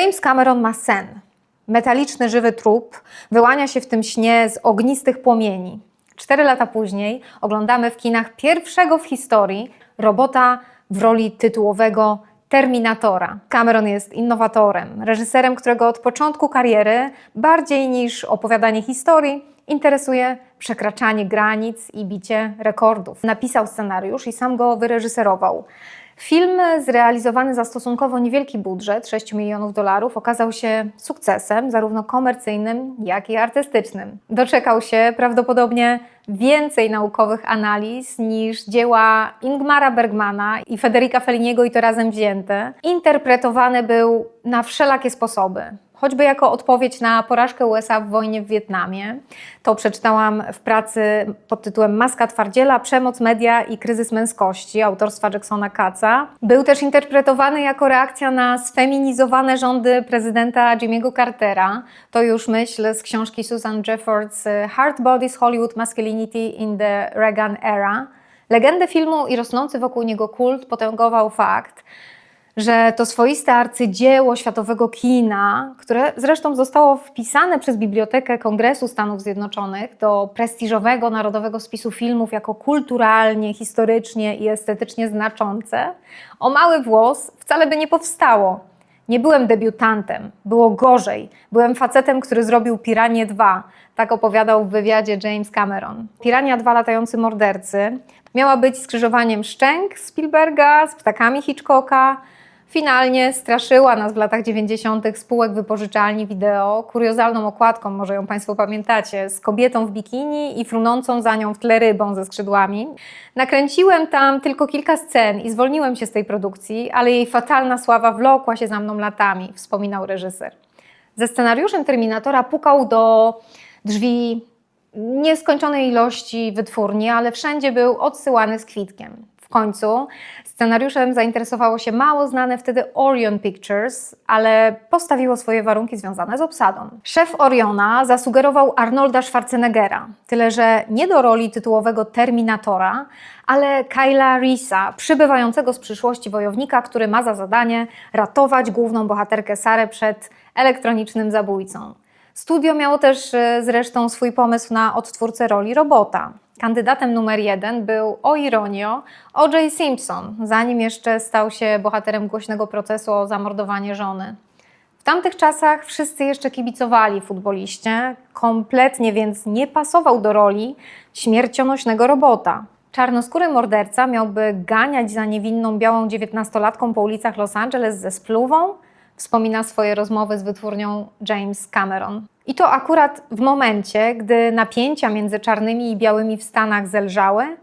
James Cameron ma sen. Metaliczny, żywy trup wyłania się w tym śnie z ognistych płomieni. Cztery lata później oglądamy w kinach pierwszego w historii robota w roli tytułowego Terminatora. Cameron jest innowatorem, reżyserem, którego od początku kariery bardziej niż opowiadanie historii interesuje przekraczanie granic i bicie rekordów. Napisał scenariusz i sam go wyreżyserował. Film zrealizowany za stosunkowo niewielki budżet 6 milionów dolarów okazał się sukcesem, zarówno komercyjnym, jak i artystycznym. Doczekał się prawdopodobnie więcej naukowych analiz niż dzieła Ingmara Bergmana i Federica Felliniego i to razem wzięte. Interpretowany był na wszelakie sposoby choćby jako odpowiedź na porażkę USA w wojnie w Wietnamie. To przeczytałam w pracy pod tytułem Maska Twardziela, Przemoc, Media i Kryzys Męskości autorstwa Jacksona Katza. Był też interpretowany jako reakcja na sfeminizowane rządy prezydenta Jimmy'ego Cartera. To już myśl z książki Susan Jeffords Hard Bodies Hollywood Masculinity in the Reagan Era. Legendę filmu i rosnący wokół niego kult potęgował fakt, że to swoiste arcydzieło światowego kina, które zresztą zostało wpisane przez Bibliotekę Kongresu Stanów Zjednoczonych do prestiżowego narodowego spisu filmów jako kulturalnie, historycznie i estetycznie znaczące, o mały włos wcale by nie powstało. Nie byłem debiutantem, było gorzej. Byłem facetem, który zrobił Piranie 2. Tak opowiadał w wywiadzie James Cameron. Pirania 2 latający mordercy miała być skrzyżowaniem szczęk Spielberga z ptakami Hitchcocka, Finalnie straszyła nas w latach 90. spółek wypożyczalni wideo kuriozalną okładką, może ją Państwo pamiętacie, z kobietą w bikini i frunącą za nią w tle rybą ze skrzydłami. Nakręciłem tam tylko kilka scen i zwolniłem się z tej produkcji, ale jej fatalna sława wlokła się za mną latami, wspominał reżyser. Ze scenariuszem Terminatora pukał do drzwi nieskończonej ilości wytwórni, ale wszędzie był odsyłany z kwitkiem. W końcu scenariuszem zainteresowało się mało znane wtedy Orion Pictures, ale postawiło swoje warunki związane z obsadą. Szef Oriona zasugerował Arnolda Schwarzeneggera, tyle że nie do roli tytułowego Terminatora, ale Kyla Reesa, przybywającego z przyszłości wojownika, który ma za zadanie ratować główną bohaterkę Sarę przed elektronicznym zabójcą. Studio miało też e, zresztą swój pomysł na odtwórcę roli robota. Kandydatem numer jeden był, o ironio, O.J. Simpson, zanim jeszcze stał się bohaterem głośnego procesu o zamordowanie żony. W tamtych czasach wszyscy jeszcze kibicowali futboliście, kompletnie więc nie pasował do roli śmiercionośnego robota. Czarnoskóry morderca miałby ganiać za niewinną białą dziewiętnastolatką po ulicach Los Angeles ze spluwą, wspomina swoje rozmowy z wytwórnią James Cameron. I to akurat w momencie, gdy napięcia między czarnymi i białymi w Stanach zelżały,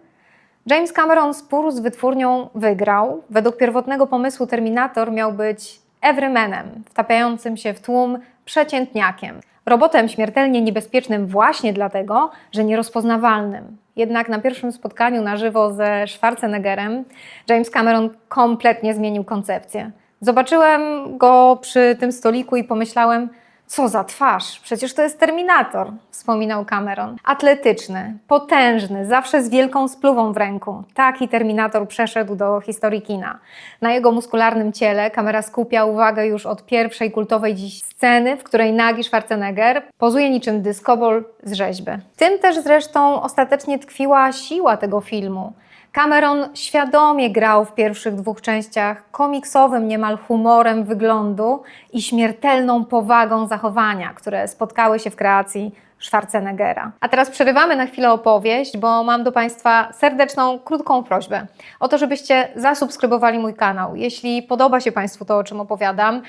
James Cameron spór z wytwórnią wygrał. Według pierwotnego pomysłu Terminator miał być everymanem, wtapiającym się w tłum przeciętniakiem. Robotem śmiertelnie niebezpiecznym właśnie dlatego, że nierozpoznawalnym. Jednak na pierwszym spotkaniu na żywo ze Schwarzeneggerem James Cameron kompletnie zmienił koncepcję. Zobaczyłem go przy tym stoliku i pomyślałem, co za twarz, przecież to jest Terminator, wspominał Cameron. Atletyczny, potężny, zawsze z wielką spluwą w ręku. Taki Terminator przeszedł do historii kina. Na jego muskularnym ciele kamera skupia uwagę już od pierwszej kultowej dziś sceny, w której nagi Schwarzenegger pozuje niczym dyskobol z rzeźby. Tym też zresztą ostatecznie tkwiła siła tego filmu. Cameron świadomie grał w pierwszych dwóch częściach komiksowym niemal humorem wyglądu i śmiertelną powagą zachowania, które spotkały się w kreacji Schwarzeneggera. A teraz przerywamy na chwilę opowieść, bo mam do Państwa serdeczną, krótką prośbę o to, żebyście zasubskrybowali mój kanał. Jeśli podoba się Państwu to, o czym opowiadam,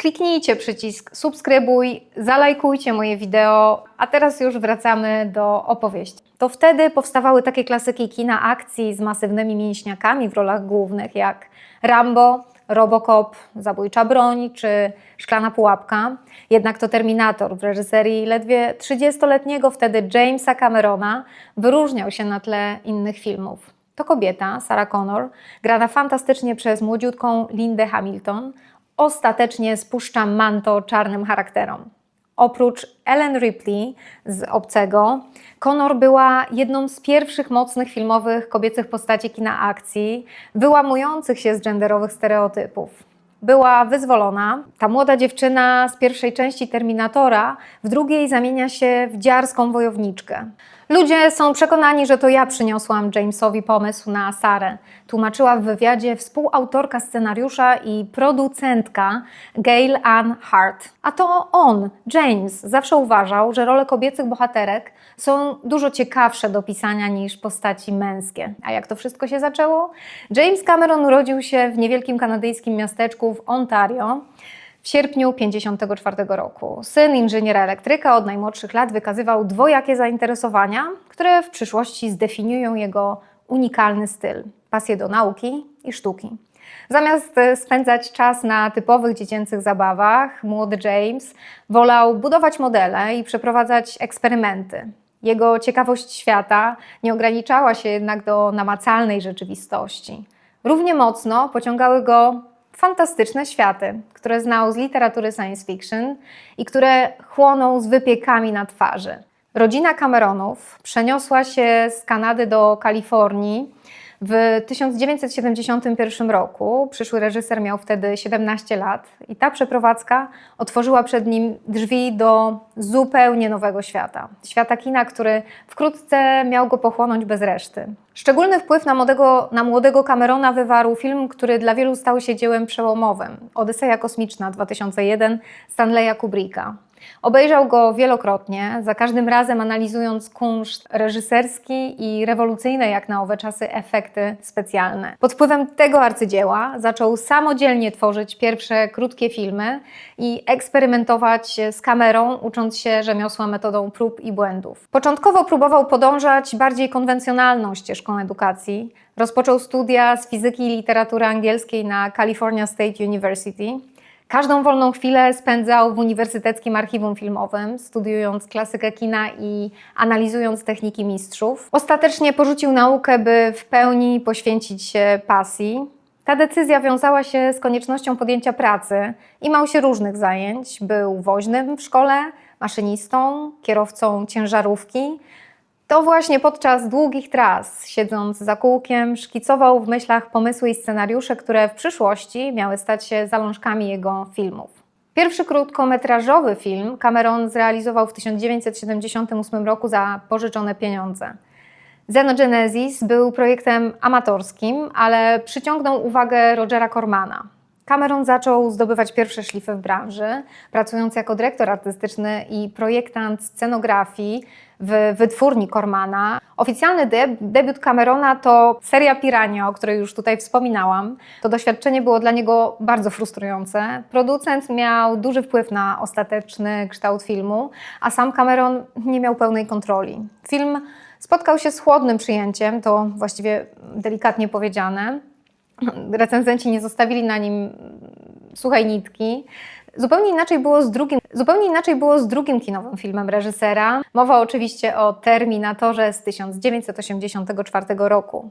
kliknijcie przycisk subskrybuj, zalajkujcie moje wideo, a teraz już wracamy do opowieści. To wtedy powstawały takie klasyki kina akcji z masywnymi mięśniakami w rolach głównych jak Rambo, Robocop, Zabójcza broń czy Szklana pułapka. Jednak to Terminator w reżyserii ledwie 30-letniego wtedy Jamesa Camerona wyróżniał się na tle innych filmów. To kobieta, Sarah Connor, grana fantastycznie przez młodziutką Lindę Hamilton, ostatecznie spuszcza manto czarnym charakterom. Oprócz Ellen Ripley z Obcego, Connor była jedną z pierwszych mocnych filmowych kobiecych postaci kina akcji, wyłamujących się z genderowych stereotypów. Była wyzwolona. Ta młoda dziewczyna z pierwszej części Terminatora w drugiej zamienia się w dziarską wojowniczkę. Ludzie są przekonani, że to ja przyniosłam Jamesowi pomysł na Sarę. Tłumaczyła w wywiadzie współautorka scenariusza i producentka Gail Ann Hart. A to on, James, zawsze uważał, że role kobiecych bohaterek są dużo ciekawsze do pisania niż postaci męskie. A jak to wszystko się zaczęło? James Cameron urodził się w niewielkim kanadyjskim miasteczku w Ontario w sierpniu 1954 roku. Syn inżyniera elektryka od najmłodszych lat wykazywał dwojakie zainteresowania, które w przyszłości zdefiniują jego unikalny styl pasję do nauki i sztuki. Zamiast e, spędzać czas na typowych dziecięcych zabawach, młody James wolał budować modele i przeprowadzać eksperymenty. Jego ciekawość świata nie ograniczała się jednak do namacalnej rzeczywistości. Równie mocno pociągały go fantastyczne światy, które znał z literatury science fiction i które chłonął z wypiekami na twarzy. Rodzina Cameronów przeniosła się z Kanady do Kalifornii w 1971 roku. Przyszły reżyser miał wtedy 17 lat i ta przeprowadzka otworzyła przed nim drzwi do zupełnie nowego świata. Świata kina, który wkrótce miał go pochłonąć bez reszty. Szczególny wpływ na młodego, na młodego Camerona wywarł film, który dla wielu stał się dziełem przełomowym. Odyseja kosmiczna 2001 Stanleya Kubricka. Obejrzał go wielokrotnie, za każdym razem analizując kunszt reżyserski i rewolucyjne jak na owe czasy efekty specjalne. Pod wpływem tego arcydzieła zaczął samodzielnie tworzyć pierwsze krótkie filmy i eksperymentować z kamerą, ucząc się rzemiosła metodą prób i błędów. Początkowo próbował podążać bardziej konwencjonalną ścieżką edukacji. Rozpoczął studia z fizyki i literatury angielskiej na California State University. Każdą wolną chwilę spędzał w Uniwersyteckim Archiwum Filmowym, studiując klasykę kina i analizując techniki mistrzów. Ostatecznie porzucił naukę, by w pełni poświęcić się pasji. Ta decyzja wiązała się z koniecznością podjęcia pracy i mał się różnych zajęć. Był woźnym w szkole, maszynistą, kierowcą ciężarówki. To właśnie podczas długich tras, siedząc za kółkiem, szkicował w myślach pomysły i scenariusze, które w przyszłości miały stać się zalążkami jego filmów. Pierwszy krótkometrażowy film Cameron zrealizował w 1978 roku za pożyczone pieniądze. Xenogenesis był projektem amatorskim, ale przyciągnął uwagę Rogera Cormana. Cameron zaczął zdobywać pierwsze szlify w branży, pracując jako dyrektor artystyczny i projektant scenografii w wytwórni Cormana. Oficjalny deb- debiut Camerona to seria Pirania, o której już tutaj wspominałam. To doświadczenie było dla niego bardzo frustrujące. Producent miał duży wpływ na ostateczny kształt filmu, a sam Cameron nie miał pełnej kontroli. Film spotkał się z chłodnym przyjęciem, to właściwie delikatnie powiedziane recenzenci nie zostawili na nim suchej nitki. Zupełnie inaczej, było z drugim, zupełnie inaczej było z drugim kinowym filmem reżysera. Mowa oczywiście o Terminatorze z 1984 roku.